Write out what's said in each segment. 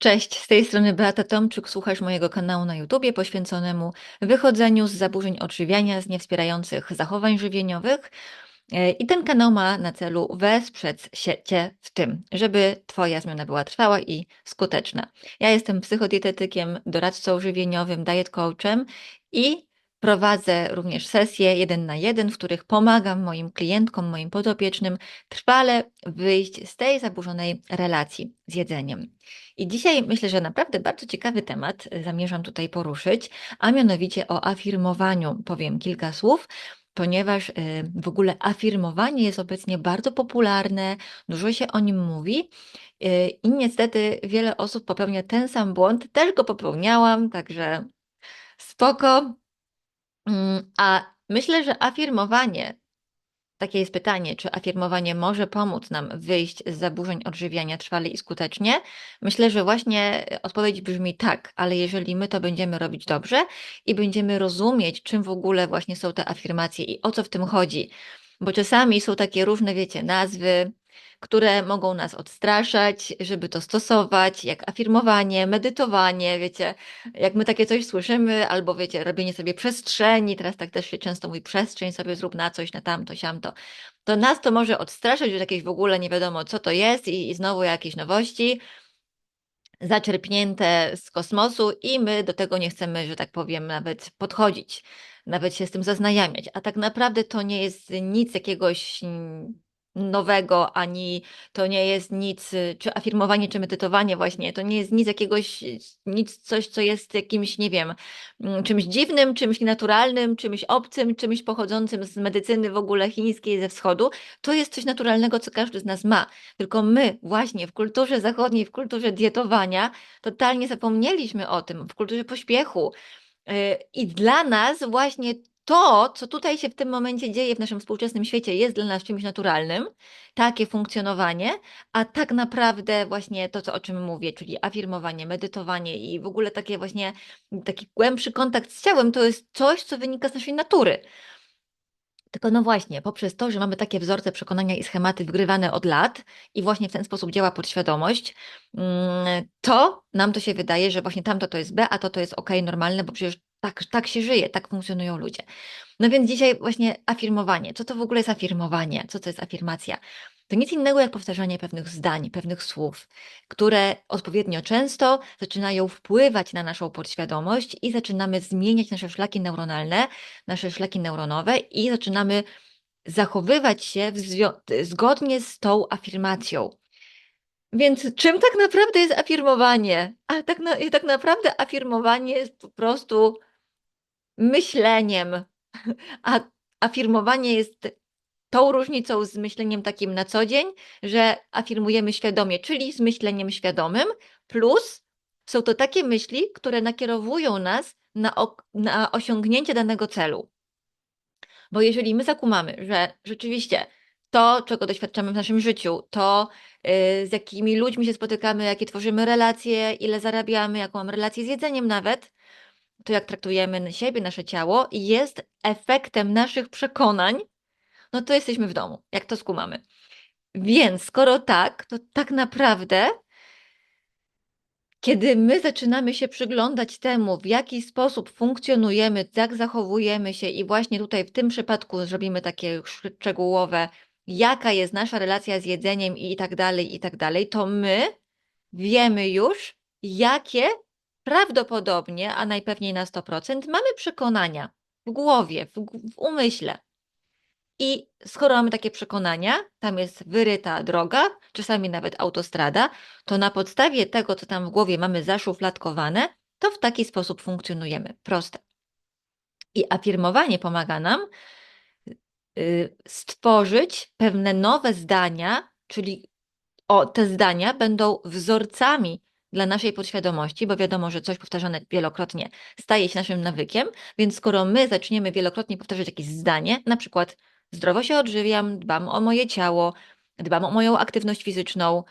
Cześć, z tej strony Beata Tomczyk, słuchasz mojego kanału na YouTubie poświęconemu wychodzeniu z zaburzeń odżywiania, z niewspierających zachowań żywieniowych. E, I ten kanał ma na celu wesprzeć Cię w tym, żeby Twoja zmiana była trwała i skuteczna. Ja jestem psychodietetykiem, doradcą żywieniowym, diet coachem i Prowadzę również sesje jeden na jeden, w których pomagam moim klientkom, moim podopiecznym trwale wyjść z tej zaburzonej relacji z jedzeniem. I dzisiaj myślę, że naprawdę bardzo ciekawy temat zamierzam tutaj poruszyć, a mianowicie o afirmowaniu. Powiem kilka słów, ponieważ y, w ogóle afirmowanie jest obecnie bardzo popularne, dużo się o nim mówi. Y, I niestety wiele osób popełnia ten sam błąd, też go popełniałam, także spoko, a myślę, że afirmowanie, takie jest pytanie, czy afirmowanie może pomóc nam wyjść z zaburzeń odżywiania trwale i skutecznie? Myślę, że właśnie odpowiedź brzmi tak, ale jeżeli my to będziemy robić dobrze i będziemy rozumieć, czym w ogóle właśnie są te afirmacje i o co w tym chodzi, bo czasami są takie różne, wiecie, nazwy, które mogą nas odstraszać, żeby to stosować, jak afirmowanie, medytowanie, wiecie, jak my takie coś słyszymy, albo wiecie, robienie sobie przestrzeni, teraz tak też się często mówi przestrzeń sobie zrób na coś, na tamto, siamto, to nas to może odstraszać, że jakieś w ogóle nie wiadomo co to jest i, i znowu jakieś nowości, zaczerpnięte z kosmosu i my do tego nie chcemy, że tak powiem, nawet podchodzić, nawet się z tym zaznajamiać. A tak naprawdę to nie jest nic jakiegoś nowego, ani to nie jest nic, czy afirmowanie, czy medytowanie właśnie, to nie jest nic jakiegoś, nic, coś, co jest jakimś, nie wiem, mm, czymś dziwnym, czymś naturalnym, czymś obcym, czymś pochodzącym z medycyny w ogóle chińskiej ze wschodu. To jest coś naturalnego, co każdy z nas ma. Tylko my właśnie w kulturze zachodniej, w kulturze dietowania totalnie zapomnieliśmy o tym, w kulturze pośpiechu. Y, I dla nas właśnie to, co tutaj się w tym momencie dzieje w naszym współczesnym świecie, jest dla nas czymś naturalnym, takie funkcjonowanie, a tak naprawdę właśnie to, co, o czym mówię, czyli afirmowanie, medytowanie i w ogóle takie właśnie taki głębszy kontakt z ciałem, to jest coś, co wynika z naszej natury. Tylko no właśnie, poprzez to, że mamy takie wzorce przekonania i schematy wgrywane od lat i właśnie w ten sposób działa podświadomość, mm, to nam to się wydaje, że właśnie tamto to jest B, a to to jest ok, normalne, bo przecież tak, tak się żyje, tak funkcjonują ludzie. No więc dzisiaj właśnie afirmowanie. Co to w ogóle jest afirmowanie? Co to jest afirmacja? To nic innego jak powtarzanie pewnych zdań, pewnych słów, które odpowiednio często zaczynają wpływać na naszą podświadomość i zaczynamy zmieniać nasze szlaki neuronalne, nasze szlaki neuronowe i zaczynamy zachowywać się zgodnie z tą afirmacją. Więc czym tak naprawdę jest afirmowanie? A tak, na, tak naprawdę afirmowanie jest po prostu myśleniem, a afirmowanie jest tą różnicą z myśleniem takim na co dzień, że afirmujemy świadomie, czyli z myśleniem świadomym, plus są to takie myśli, które nakierowują nas na, na osiągnięcie danego celu. Bo jeżeli my zakumamy, że rzeczywiście to, czego doświadczamy w naszym życiu, to yy, z jakimi ludźmi się spotykamy, jakie tworzymy relacje, ile zarabiamy, jaką mamy relację z jedzeniem nawet, to jak traktujemy siebie, nasze ciało, jest efektem naszych przekonań, no to jesteśmy w domu, jak to skumamy. Więc skoro tak, to tak naprawdę, kiedy my zaczynamy się przyglądać temu, w jaki sposób funkcjonujemy, jak zachowujemy się, i właśnie tutaj w tym przypadku zrobimy takie szczegółowe, jaka jest nasza relacja z jedzeniem i tak dalej, i tak dalej, to my wiemy już, jakie prawdopodobnie, a najpewniej na 100%, mamy przekonania w głowie, w, w umyśle. I skoro mamy takie przekonania, tam jest wyryta droga, czasami nawet autostrada, to na podstawie tego, co tam w głowie mamy zaszufladkowane, to w taki sposób funkcjonujemy. Proste. I afirmowanie pomaga nam y, stworzyć pewne nowe zdania, czyli o, te zdania będą wzorcami dla naszej podświadomości, bo wiadomo, że coś powtarzane wielokrotnie staje się naszym nawykiem, więc skoro my zaczniemy wielokrotnie powtarzać jakieś zdanie, na przykład zdrowo się odżywiam, dbam o moje ciało, dbam o moją aktywność fizyczną,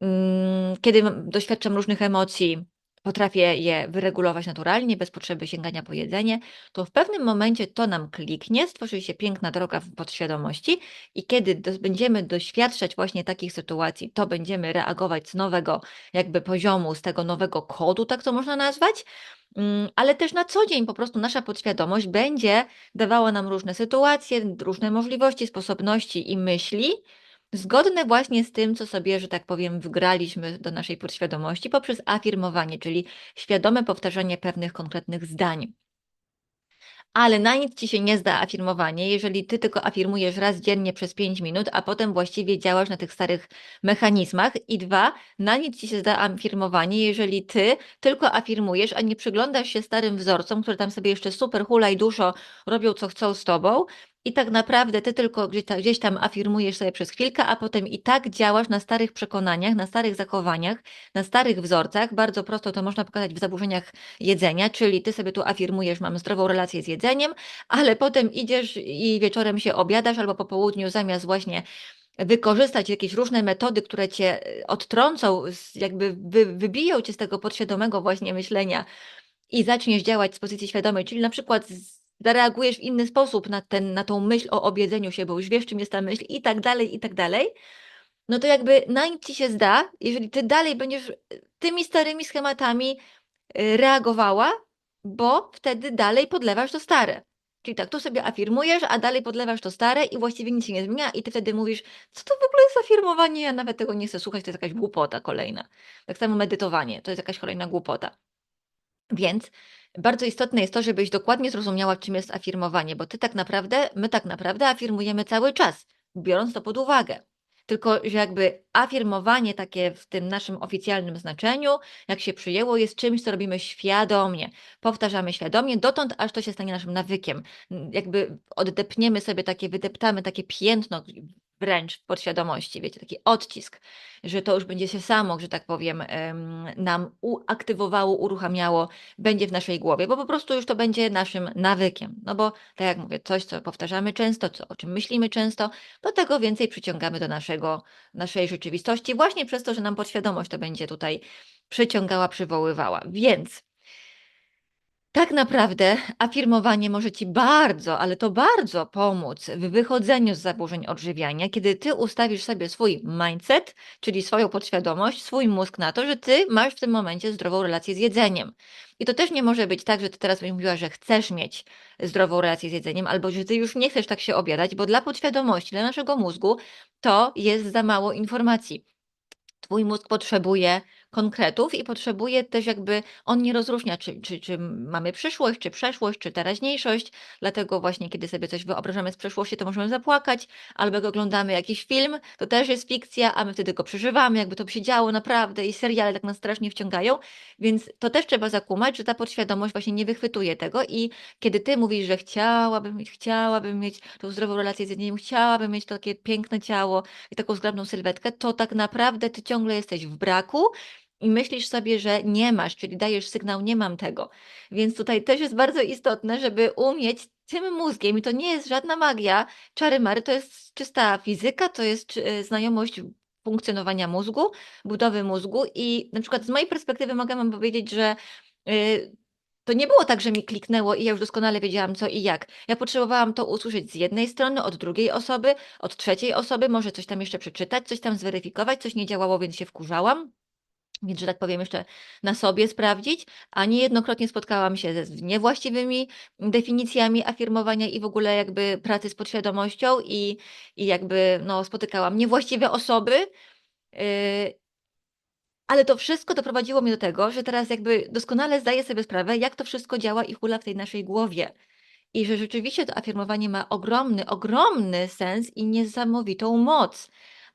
mm, kiedy doświadczam różnych emocji, potrafię je wyregulować naturalnie, bez potrzeby sięgania po jedzenie, to w pewnym momencie to nam kliknie, stworzy się piękna droga w podświadomości i kiedy do, będziemy doświadczać właśnie takich sytuacji, to będziemy reagować z nowego jakby poziomu, z tego nowego kodu, tak to można nazwać, mm, ale też na co dzień po prostu nasza podświadomość będzie dawała nam różne sytuacje, różne możliwości, sposobności i myśli, Zgodne właśnie z tym, co sobie, że tak powiem, wgraliśmy do naszej podświadomości poprzez afirmowanie, czyli świadome powtarzanie pewnych konkretnych zdań. Ale na nic ci się nie zda afirmowanie, jeżeli ty tylko afirmujesz raz dziennie przez 5 minut, a potem właściwie działasz na tych starych mechanizmach. I dwa, na nic ci się zda afirmowanie, jeżeli ty tylko afirmujesz, a nie przyglądasz się starym wzorcom, które tam sobie jeszcze super hula i duszo robią, co chcą z tobą, i tak naprawdę ty tylko gdzieś tam afirmujesz sobie przez chwilkę, a potem i tak działasz na starych przekonaniach, na starych zachowaniach, na starych wzorcach. Bardzo prosto to można pokazać w zaburzeniach jedzenia, czyli ty sobie tu afirmujesz, mam zdrową relację z jedzeniem, ale potem idziesz i wieczorem się obiadasz albo po południu zamiast właśnie wykorzystać jakieś różne metody, które cię e, odtrącą, jakby wybiją cię z tego podświadomego właśnie myślenia i zaczniesz działać z pozycji świadomej, czyli na przykład zareagujesz w inny sposób na, ten, na tą myśl o obiedzeniu się, bo już wiesz, czym jest ta myśl i tak dalej, i tak dalej, no to jakby na nic ci się zda, jeżeli ty dalej będziesz y, tymi starymi schematami y, reagowała, bo wtedy dalej podlewasz to stare. Czyli tak, tu sobie afirmujesz, a dalej podlewasz to stare i właściwie nic się nie zmienia i ty wtedy mówisz, co to w ogóle jest afirmowanie, ja nawet tego nie chcę słuchać, to jest jakaś głupota kolejna. Tak samo medytowanie, to jest jakaś kolejna głupota. Więc bardzo istotne jest to, żebyś dokładnie zrozumiała, czym jest afirmowanie, bo ty tak naprawdę, my tak naprawdę afirmujemy cały czas, biorąc to pod uwagę. Tylko, że jakby afirmowanie takie w tym naszym oficjalnym znaczeniu, jak się przyjęło, jest czymś, co robimy świadomie. Powtarzamy świadomie, dotąd aż to się stanie naszym nawykiem. Jakby oddepniemy sobie takie, wydeptamy takie piętno wręcz w podświadomości, wiecie, taki odcisk, że to już będzie się samo, że tak powiem, nam uaktywowało, uruchamiało, będzie w naszej głowie, bo po prostu już to będzie naszym nawykiem. No bo, tak jak mówię, coś, co powtarzamy często, co, o czym myślimy często, do tego więcej przyciągamy do naszego, naszej rzeczywistości, właśnie przez to, że nam podświadomość to będzie tutaj przyciągała, przywoływała. Więc tak naprawdę afirmowanie może Ci bardzo, ale to bardzo pomóc w wychodzeniu z zaburzeń odżywiania, kiedy Ty ustawisz sobie swój mindset, czyli swoją podświadomość, swój mózg na to, że Ty masz w tym momencie zdrową relację z jedzeniem. I to też nie może być tak, że Ty teraz będziesz mówiła, że chcesz mieć zdrową relację z jedzeniem, albo że Ty już nie chcesz tak się obiadać, bo dla podświadomości, dla naszego mózgu to jest za mało informacji. Twój mózg potrzebuje konkretów i potrzebuje też jakby, on nie rozróżnia, czy, czy, czy mamy przyszłość, czy przeszłość, czy teraźniejszość, dlatego właśnie kiedy sobie coś wyobrażamy z przeszłości, to możemy zapłakać, albo jak oglądamy jakiś film, to też jest fikcja, a my wtedy go przeżywamy, jakby to się działo naprawdę i seriale tak nas strasznie wciągają, więc to też trzeba zakumać, że ta podświadomość właśnie nie wychwytuje tego i kiedy ty mówisz, że chciałabym chciałabym mieć tą zdrową relację z jedzeniem, chciałabym mieć takie piękne ciało i taką zgrabną sylwetkę, to tak naprawdę ty ciągle jesteś w braku i myślisz sobie, że nie masz, czyli dajesz sygnał, nie mam tego. Więc tutaj też jest bardzo istotne, żeby umieć tym mózgiem, i to nie jest żadna magia, czary mary, to jest czysta fizyka, to jest e, znajomość funkcjonowania mózgu, budowy mózgu i na przykład z mojej perspektywy mogę wam powiedzieć, że y, to nie było tak, że mi kliknęło i ja już doskonale wiedziałam co i jak. Ja potrzebowałam to usłyszeć z jednej strony, od drugiej osoby, od trzeciej osoby, może coś tam jeszcze przeczytać, coś tam zweryfikować, coś nie działało, więc się wkurzałam więc, że tak powiem, jeszcze na sobie sprawdzić, a niejednokrotnie spotkałam się z niewłaściwymi definicjami afirmowania i w ogóle jakby pracy z podświadomością i, i jakby no, spotykałam niewłaściwe osoby. Yy, ale to wszystko doprowadziło mnie do tego, że teraz jakby doskonale zdaję sobie sprawę, jak to wszystko działa i hula w tej naszej głowie. I że rzeczywiście to afirmowanie ma ogromny, ogromny sens i niesamowitą moc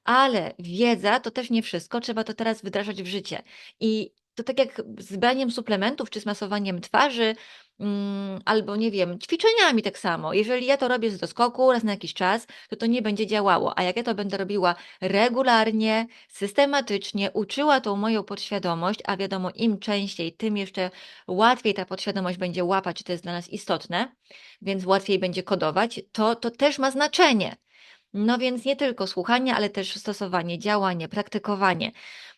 ale wiedza to też nie wszystko, trzeba to teraz wdrażać w życie. I to tak jak z braniem suplementów czy z masowaniem twarzy, mm, albo nie wiem, ćwiczeniami tak samo. Jeżeli ja to robię z doskoku raz na jakiś czas, to to nie będzie działało. A jak ja to będę robiła regularnie, systematycznie, uczyła tą moją podświadomość, a wiadomo, im częściej, tym jeszcze łatwiej ta podświadomość będzie łapać, to jest dla nas istotne, więc łatwiej będzie kodować, to to też ma znaczenie. No więc nie tylko słuchanie, ale też stosowanie, działanie, praktykowanie.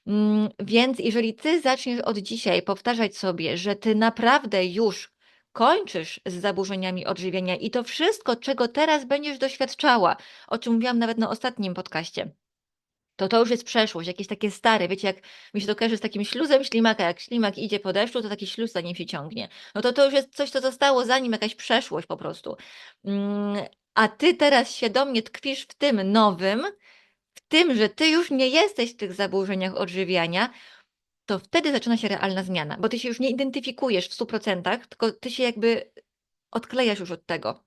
Mm, więc jeżeli ty zaczniesz od dzisiaj powtarzać sobie, że ty naprawdę już kończysz z zaburzeniami odżywiania i to wszystko, czego teraz będziesz doświadczała, o czym mówiłam nawet na ostatnim podcaście, to to już jest przeszłość, jakieś takie stare, wiecie, jak mi się to kojarzy z takim śluzem ślimaka, jak ślimak idzie po deszczu, to taki śluz za nim się ciągnie. No to to już jest coś, co zostało za nim, jakaś przeszłość po prostu. A ty teraz świadomie tkwisz w tym nowym, w tym, że ty już nie jesteś w tych zaburzeniach odżywiania, to wtedy zaczyna się realna zmiana, bo ty się już nie identyfikujesz w 100%, tylko ty się jakby odklejasz już od tego.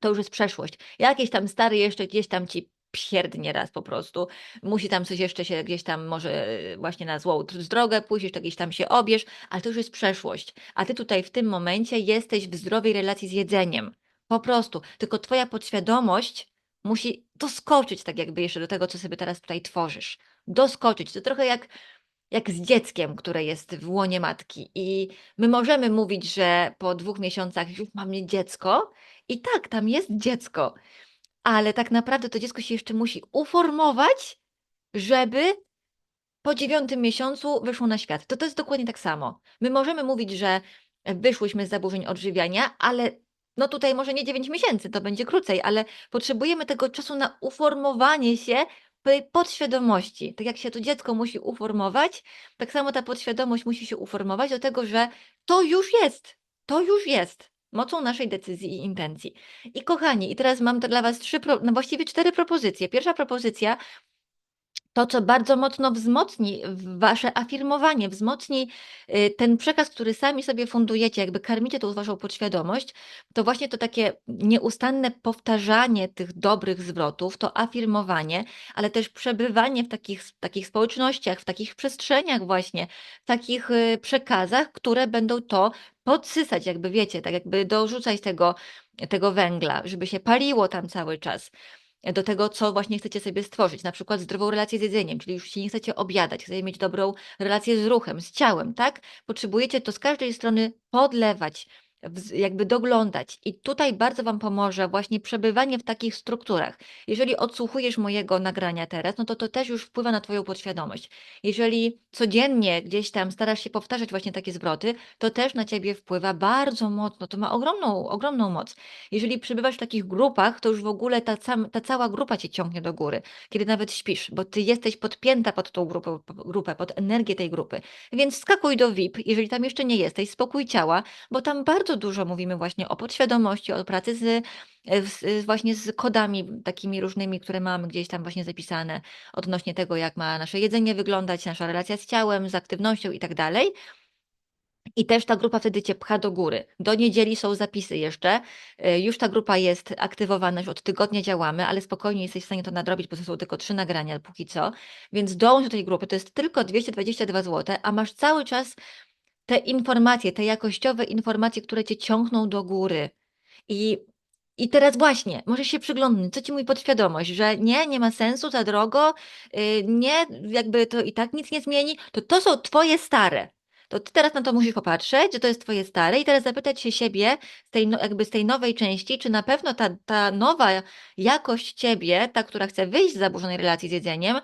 To już jest przeszłość. Jakiś tam stary jeszcze gdzieś tam ci pierdnie raz po prostu. Musi tam coś jeszcze się gdzieś tam może y, właśnie na złą drogę pójść, jeszcze gdzieś tam się obierz, ale to już jest przeszłość. A ty tutaj w tym momencie jesteś w zdrowej relacji z jedzeniem. Po prostu. Tylko twoja podświadomość musi doskoczyć tak jakby jeszcze do tego, co sobie teraz tutaj tworzysz. Doskoczyć. To trochę jak jak z dzieckiem, które jest w łonie matki. I my możemy mówić, że po dwóch miesiącach już mamy dziecko, i tak, tam jest dziecko, ale tak naprawdę to dziecko się jeszcze musi uformować, żeby po dziewiątym miesiącu wyszło na świat. To to jest dokładnie tak samo. My możemy mówić, że wyszłyśmy z zaburzeń odżywiania, ale no tutaj może nie 9 miesięcy, to będzie krócej, ale potrzebujemy tego czasu na uformowanie się podświadomości. Tak jak się to dziecko musi uformować, tak samo ta podświadomość musi się uformować do tego, że to już jest, to już jest mocą naszej decyzji i intencji. I kochani, i teraz mam dla Was trzy, no właściwie cztery propozycje. Pierwsza propozycja to, co bardzo mocno wzmocni wasze afirmowanie, wzmocni y, ten przekaz, który sami sobie fundujecie, jakby karmicie tą waszą podświadomość, to właśnie to takie nieustanne powtarzanie tych dobrych zwrotów, to afirmowanie, ale też przebywanie w takich, takich społecznościach, w takich przestrzeniach właśnie, w takich y, przekazach, które będą to podsysać, jakby wiecie, tak jakby dorzucać tego, tego węgla, żeby się paliło tam cały czas do tego, co właśnie chcecie sobie stworzyć. Na przykład zdrową relację z jedzeniem, czyli już się nie chcecie objadać, chcecie mieć dobrą relację z ruchem, z ciałem, tak? Potrzebujecie to z każdej strony podlewać, jakby doglądać. I tutaj bardzo Wam pomoże właśnie przebywanie w takich strukturach. Jeżeli odsłuchujesz mojego nagrania teraz, no to to też już wpływa na Twoją podświadomość. Jeżeli codziennie gdzieś tam starasz się powtarzać właśnie takie zwroty, to też na Ciebie wpływa bardzo mocno. To ma ogromną, ogromną moc. Jeżeli przebywasz w takich grupach, to już w ogóle ta, ta cała grupa Cię ciągnie do góry, kiedy nawet śpisz, bo Ty jesteś podpięta pod tą grupę, grupę pod energię tej grupy. Więc skakuj do VIP, jeżeli tam jeszcze nie jesteś, spokój ciała, bo tam bardzo dużo mówimy właśnie o podświadomości, o pracy z, z, właśnie z kodami takimi różnymi, które mamy gdzieś tam właśnie zapisane odnośnie tego, jak ma nasze jedzenie wyglądać, nasza relacja z ciałem, z aktywnością i tak dalej. I też ta grupa wtedy cię pcha do góry. Do niedzieli są zapisy jeszcze. Y, już ta grupa jest aktywowana, już od tygodnia działamy, ale spokojnie jesteś w stanie to nadrobić, bo to są tylko trzy nagrania póki co. Więc dołącz do tej grupy. To jest tylko 222 zł, a masz cały czas te informacje, te jakościowe informacje, które cię ciągną do góry. I, i teraz właśnie, możesz się przyglądnąć, co ci mówi podświadomość, że nie, nie ma sensu, za drogo, yy, nie, jakby to i tak nic nie zmieni, to to są twoje stare. To ty teraz na to musisz popatrzeć, że to jest twoje stare i teraz zapytać się siebie z tej, no, jakby z tej nowej części, czy na pewno ta, ta nowa jakość ciebie, ta, która chce wyjść z zaburzonej relacji z jedzeniem,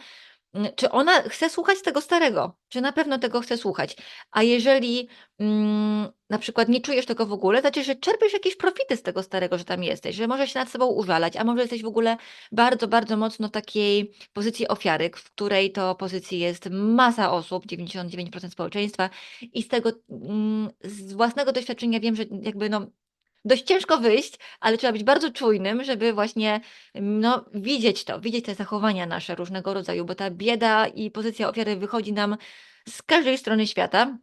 czy ona chce słuchać tego starego? Czy na pewno tego chce słuchać? A jeżeli mm, na przykład nie czujesz tego w ogóle, to znaczy, że czerpiesz jakieś profity z tego starego, że tam jesteś, że możesz się nad sobą użalać, a może jesteś w ogóle bardzo, bardzo mocno w takiej pozycji ofiary, w której to pozycji jest masa osób, 99% społeczeństwa i z tego, mm, z własnego doświadczenia wiem, że jakby no dość ciężko wyjść, ale trzeba być bardzo czujnym, żeby właśnie no, widzieć to, widzieć te zachowania nasze różnego rodzaju, bo ta bieda i pozycja ofiary wychodzi nam z każdej strony świata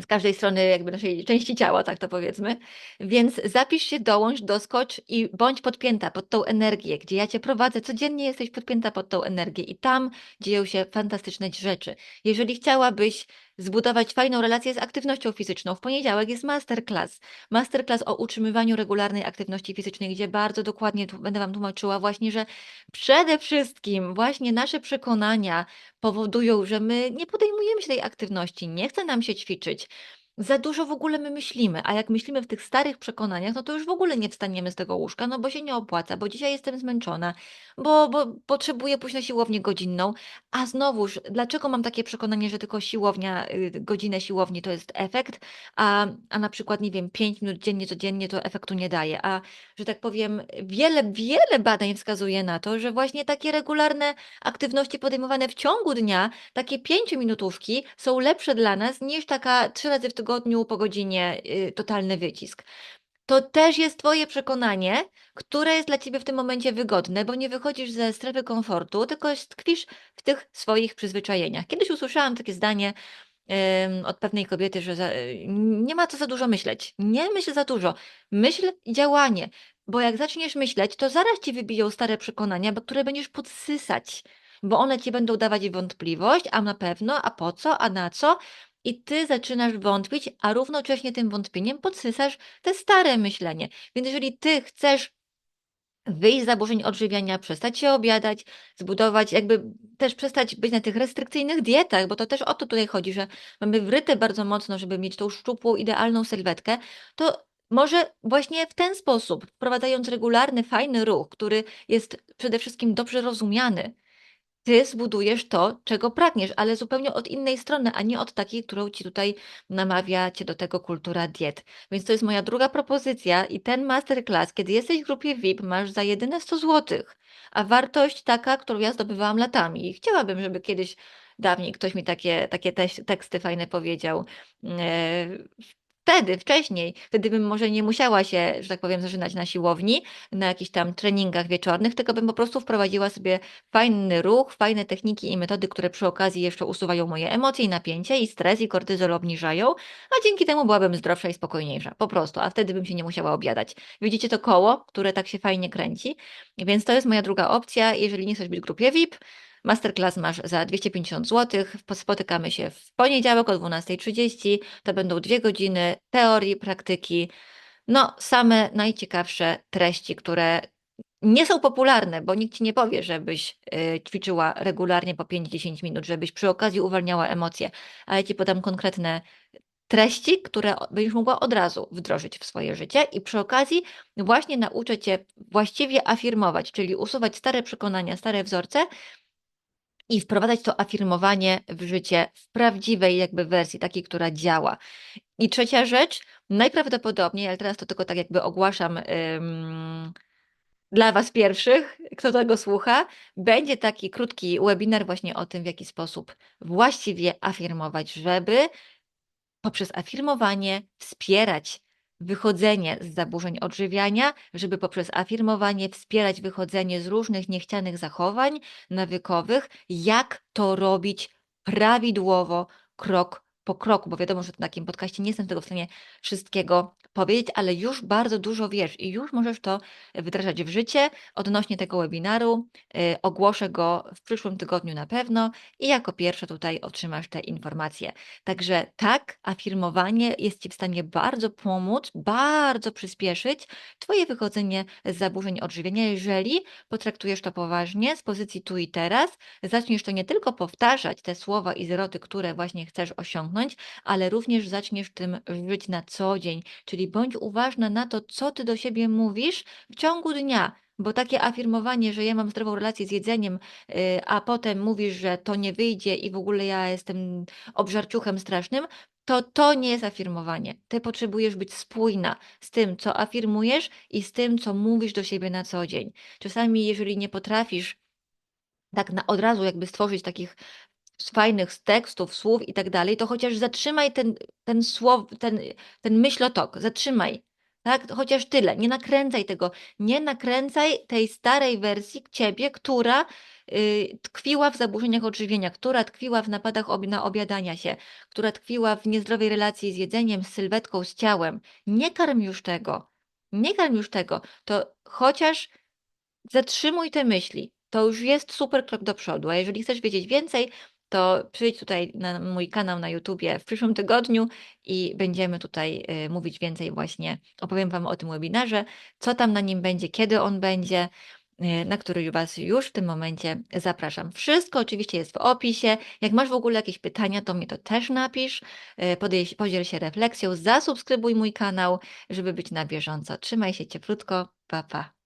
z każdej strony jakby naszej części ciała, tak to powiedzmy. Więc zapisz się, dołącz, doskocz i bądź podpięta pod tą energię, gdzie ja Cię prowadzę, codziennie jesteś podpięta pod tą energię i tam dzieją się fantastyczne rzeczy. Jeżeli chciałabyś zbudować fajną relację z aktywnością fizyczną, w poniedziałek jest masterclass. Masterclass o utrzymywaniu regularnej aktywności fizycznej, gdzie bardzo dokładnie będę Wam tłumaczyła właśnie, że przede wszystkim właśnie nasze przekonania powodują, że my nie podejmujemy się tej aktywności, nie chce nam się ćwiczyć, Za dużo w ogóle my myślimy, a jak myślimy w tych starych przekonaniach, no to już w ogóle nie wstaniemy z tego łóżka, no bo się nie opłaca, bo dzisiaj jestem zmęczona, bo bo potrzebuję pójść na siłownię godzinną. A znowuż, dlaczego mam takie przekonanie, że tylko siłownia, y, godzinę siłowni to jest efekt, a a na przykład, nie wiem, 5 minut dziennie, codziennie to efektu nie daje? A, że tak powiem, wiele, wiele badań wskazuje na to, że właśnie takie regularne aktywności podejmowane w ciągu dnia, takie pięciominutówki są lepsze dla nas niż taka 3 razy w tygodniu po godzinie, y, totalny wycisk. To też jest Twoje przekonanie, które jest dla Ciebie w tym momencie wygodne, bo nie wychodzisz ze strefy komfortu, tylko tkwisz w tych swoich przyzwyczajeniach. Kiedyś usłyszałam takie zdanie, od pewnej kobiety, że za nie ma co za dużo myśleć. Nie myśl za dużo. Myśl działanie, bo jak zaczniesz myśleć, to zaraz ci wybiją stare przekonania, które będziesz podsysać, bo one ci będą dawać wątpliwość, a na pewno, a po co, a na co? I ty zaczynasz wątpić, a równocześnie tym wątpieniem podsysasz te stare myślenie. Więc jeżeli ty chcesz wyjść z zaburzeń odżywiania, przestać się obiadać, zbudować, jakby też przestać być na tych restrykcyjnych dietach, bo to też o to tutaj chodzi, że mamy wryte bardzo mocno, żeby mieć tą szczupłą, idealną sylwetkę, to może właśnie w ten sposób, wprowadzając regularny, fajny ruch, który jest przede wszystkim dobrze rozumiany, ty zbudujesz to, czego pragniesz, ale zupełnie od innej strony, a nie od takiej, którą ci tutaj namawia cię do tego kultura diet. Więc to jest moja druga propozycja i ten masterclass, kiedy jesteś w grupie VIP, masz za jedyne 100 zł, a wartość taka, którą ja zdobywałam latami. I chciałabym, żeby kiedyś dawniej ktoś mi takie, takie teksty fajne powiedział. Wtedy, wcześniej, wtedy bym może nie musiała się, że tak powiem, zaczynać na siłowni, na jakichś tam treningach wieczornych, tylko bym po prostu wprowadziła sobie fajny ruch, fajne techniki i metody, które przy okazji jeszcze usuwają moje emocje i napięcie i stres i kortyzol obniżają, a dzięki temu byłabym zdrowsza i spokojniejsza. Po prostu, a wtedy bym się nie musiała obiadać. Widzicie to koło, które tak się fajnie kręci? Więc to jest moja druga opcja, jeżeli nie chcesz być w grupie VIP, Masterclass masz za 250 zł. Spotykamy się w poniedziałek o 12.30. To będą dwie godziny teorii, praktyki. No, same najciekawsze treści, które nie są popularne, bo nikt ci nie powie, żebyś y, ćwiczyła regularnie po 5-10 minut, żebyś przy okazji uwalniała emocje, ale ci podam konkretne treści, które będziesz mogła od razu wdrożyć w swoje życie i przy okazji właśnie nauczę cię właściwie afirmować, czyli usuwać stare przekonania, stare wzorce i wprowadzać to afirmowanie w życie w prawdziwej jakby wersji, takiej, która działa. I trzecia rzecz, najprawdopodobniej, ale teraz to tylko tak jakby ogłaszam ym, dla Was pierwszych, kto tego słucha, będzie taki krótki webinar właśnie o tym, w jaki sposób właściwie afirmować, żeby poprzez afirmowanie wspierać wychodzenie z zaburzeń odżywiania, żeby poprzez afirmowanie wspierać wychodzenie z różnych niechcianych zachowań nawykowych, jak to robić prawidłowo, krok po kroku, bo wiadomo, że w takim podcaście nie jestem tego w stanie wszystkiego powiedzieć, ale już bardzo dużo wiesz i już możesz to wdrażać w życie. Odnośnie tego webinaru y, ogłoszę go w przyszłym tygodniu na pewno i jako pierwsze tutaj otrzymasz te informacje. Także tak, afirmowanie jest Ci w stanie bardzo pomóc, bardzo przyspieszyć Twoje wychodzenie z zaburzeń odżywienia, jeżeli potraktujesz to poważnie z pozycji tu i teraz, zaczniesz to nie tylko powtarzać te słowa i zwroty, które właśnie chcesz osiągnąć, osiągnąć, ale również zaczniesz tym żyć na co dzień. Czyli bądź uważna na to, co ty do siebie mówisz w ciągu dnia. Bo takie afirmowanie, że ja mam zdrową relację z jedzeniem, y, a potem mówisz, że to nie wyjdzie i w ogóle ja jestem obżarciuchem strasznym, to to nie jest afirmowanie. Ty potrzebujesz być spójna z tym, co afirmujesz i z tym, co mówisz do siebie na co dzień. Czasami, jeżeli nie potrafisz tak na, od razu jakby stworzyć takich fajnych tekstów, słów i tak dalej, to chociaż zatrzymaj ten, ten, słow, ten, ten myślotok, zatrzymaj. Tak? Chociaż tyle, nie nakręcaj tego, nie nakręcaj tej starej wersji ciebie, która y, tkwiła w zaburzeniach odżywienia, która tkwiła w napadach ob na obiadania się, która tkwiła w niezdrowej relacji z jedzeniem, z sylwetką, z ciałem. Nie karm już tego, nie karm już tego, to chociaż zatrzymuj te myśli. To już jest super krok do przodu. A jeżeli chcesz wiedzieć więcej, to przyjdź tutaj na mój kanał na YouTubie w przyszłym tygodniu i będziemy tutaj y, mówić więcej właśnie. Opowiem Wam o tym webinarze, co tam na nim będzie, kiedy on będzie. y, na który Was już w tym momencie zapraszam. Wszystko oczywiście jest w opisie. Jak masz w ogóle jakieś pytania, to mnie to też napisz. Y, podziel się refleksją, zasubskrybuj mój kanał, żeby być na bieżąco. Trzymaj się cieplutko. Pa, pa.